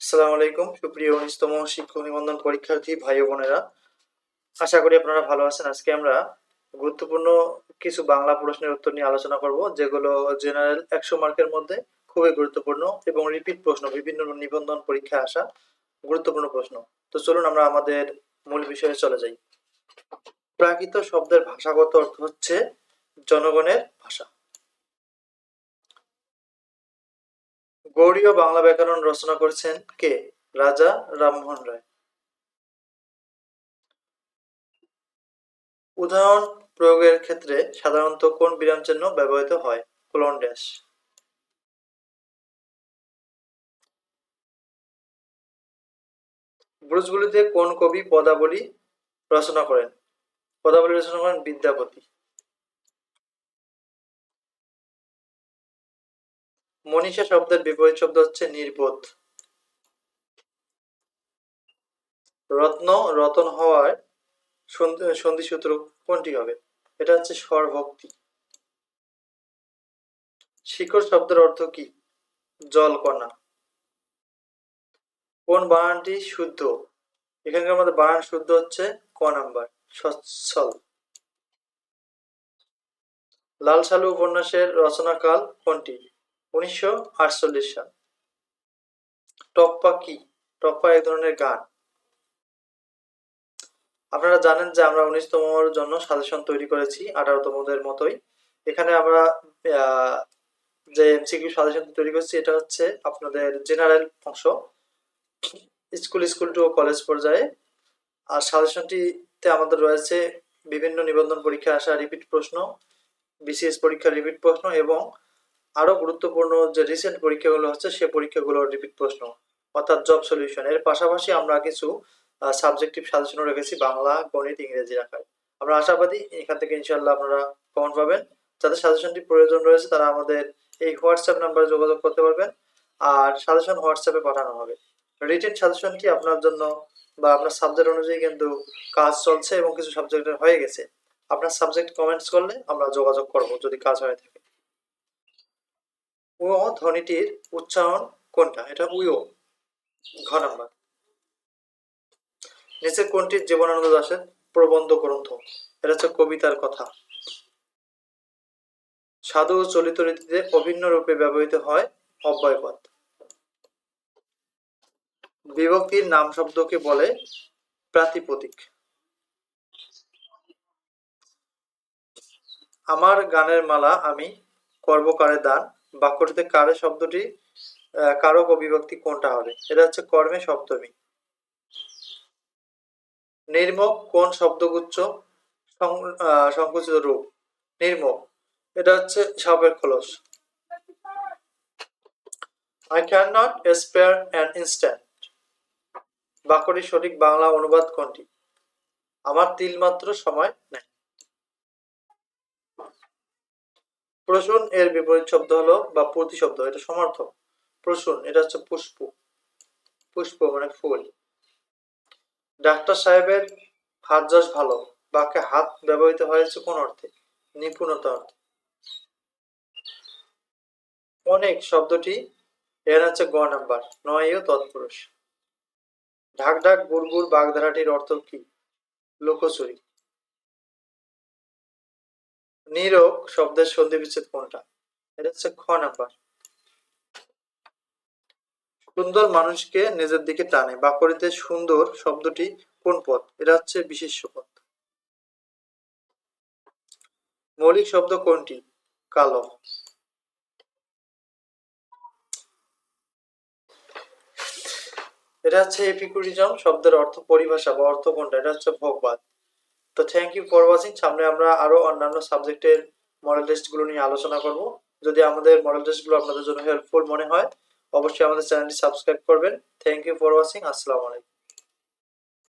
আসসালামু আলাইকুম, সুপ্রিয় উনিশতম শিক্ষক নিবন্ধন পরীক্ষার্থী ভাই বোনেরা। আশা করি আপনারা ভালো আছেন। আজকে আমরা গুরুত্বপূর্ণ কিছু বাংলা প্রশ্নের উত্তর নিয়ে আলোচনা করব, যেগুলো জেনারেল একশো মার্কের মধ্যে খুবই গুরুত্বপূর্ণ এবং রিপিট প্রশ্ন, বিভিন্ন নিবন্ধন পরীক্ষায় আসা গুরুত্বপূর্ণ প্রশ্ন। তো চলুন আমরা আমাদের মূল বিষয়ে চলে যাই। প্রাকৃত শব্দের ভাষাগত অর্থ হচ্ছে জনগণের ভাষা। গৌড়ীয় বাংলা ব্যাকরণ রচনা করেছেন কে? রাজা রামমোহন রায়। উদাহরণ প্রয়োগের ক্ষেত্রে সাধারণত কোন বিরাম চিহ্ন ব্যবহৃত হয়? Colon dash. ব্রুজগুলিতে কোন কবি পদাবলী রচনা করেন? পদাবলী রচনা করেন বিদ্যাপতি। মনীষা শব্দের বিপরীত শব্দ হচ্ছে নির্বোধ। রত্ন, রতন হওয়ার সন্ধি সূত্র কোনটি হবে? এটা হচ্ছে স্বরভক্তি। শিকড় শব্দের অর্থ কি? জলকণা। কোন বানানটি শুদ্ধ? এখানকার মধ্যে বানান শুদ্ধ হচ্ছে ক নাম্বার, সচ্ছল। লাল সালু উপন্যাসের রচনাকাল কোনটি? উনিশশো আটচল্লিশ সাল। টপ্পা কি? টপ্পা এক ধরনের গান। আপনারা জানেন যে আমরা উনিশতমর জন্য সাজেশন তৈরি করেছি আঠারোতমদের মতোই। এখানে আমরা যে এমসিকিউ সাজেশন তৈরি করছি, এটা হচ্ছে আপনাদের জেনারেল অংশ। স্কুল স্কুল টু কলেজ পর্যায়ে। আর সাজেশনটিতে আমাদের রয়েছে বিভিন্ন নিবন্ধন পরীক্ষা আসা রিপিট প্রশ্ন, বিসিএস পরীক্ষা রিপিট প্রশ্ন এবং আরও গুরুত্বপূর্ণ যে রিসেন্ট পরীক্ষাগুলো হচ্ছে, সে পরীক্ষাগুলোর রিপিট প্রশ্ন, অর্থাৎ জব সলিউশন এর পাশাপাশি আমরা কিছু সাবজেক্টিভ সাজেশনও রেখেছি বাংলা, গণিত, ইংরেজি রাখায় আমরা আশাবাদী এখান থেকে ইনশাল্লাহ আপনারা কমন পাবেন। যাদের সাজেশনটি প্রয়োজন রয়েছে, তারা আমাদের এই হোয়াটসঅ্যাপ নাম্বারে যোগাযোগ করতে পারবেন, আর সাজেশন হোয়াটসঅ্যাপে পাঠানো হবে। রিটেন সাজেশনটি আপনার জন্য বা আপনার সাবজেক্ট অনুযায়ী কিন্তু কাজ চলছে এবং কিছু সাবজেক্টের হয়ে গেছে। আপনার সাবজেক্ট কমেন্টস করলে আমরা যোগাযোগ করব, যদি কাজ হয়ে থাকে। ও ধ্বনিটির উচ্চারণ কোনটা? এটা উইও ঘ নাম্বার। নিচে কোনটি জীবনানন্দ দাসের প্রবন্ধ গ্রন্থ? এটা হচ্ছে কবিতার কথা। সাধু ও চলিত রীতিতে অভিন্ন রূপে ব্যবহৃত হয় অব্যয়পদ বিভক্তির নাম শব্দকে বলে প্রাতিপদিক। আমার গানের মালা আমি কর্মকারে দান বাক্যটিতে কারে শব্দটি কারক ও বিভক্তি কোনটা হবে? এটা হচ্ছে কর্মে সপ্তমী। নির্মক কোন শব্দগুচ্ছ সংকুচিত রূপ? নির্মক। এটা হচ্ছে সাপের খোলস। I can not spare an instant বাক্যটির সঠিক বাংলা অনুবাদ কোনটি? আমার তিলমাত্র সময় নেই। প্রসূন এর বিপরীত শব্দ হলো বা প্রতিশব্দ এটা সমর্থক। প্রসূন, এটা হচ্ছে পুষ্প। পুষ্প মানে ফুল। ডাক্তার সাহেবের হাত যশ ভালো বাক্যে হাত ব্যবহৃত হয়েছে কোন অর্থে? নিপুণতা অর্থে। অনেক শব্দটি, এর হচ্ছে গ নাম্বার, নয় তৎপুরুষ। ঢাক ঢাক গুড়গুড় বাগধারাটির অর্থ কি? লোকচুরি। নীরব শব্দের সন্ধি বিচ্ছেদ কোনটা? এটা হচ্ছে খ নাম্বার। সুন্দর মানুষকে নিজের দিকে টানে, বাকরিতে সুন্দর শব্দটি কোন পদ? এটা হচ্ছে বিশেষ্য পদ। মৌলিক শব্দ কোনটি? কালো। এটা হচ্ছে এপিকুরিজম শব্দের অর্থ পরিভাষা বা অর্থ কোনটা? এটা হচ্ছে ভোগবাদ। তো থ্যাংক ইউ ফর ওয়াচিং সামনে আমরা আরও অন্যান্য সাবজেক্টের মডেল টেস্টগুলো নিয়ে আলোচনা করব। যদি আমাদের মডেল টেস্টগুলো আপনাদের জন্য হেল্পফুল মনে হয়, অবশ্যই আমাদের চ্যানেলটি সাবস্ক্রাইব করবেন। থ্যাংক ইউ ফর ওয়াচিং আসসালামু আলাইকুম।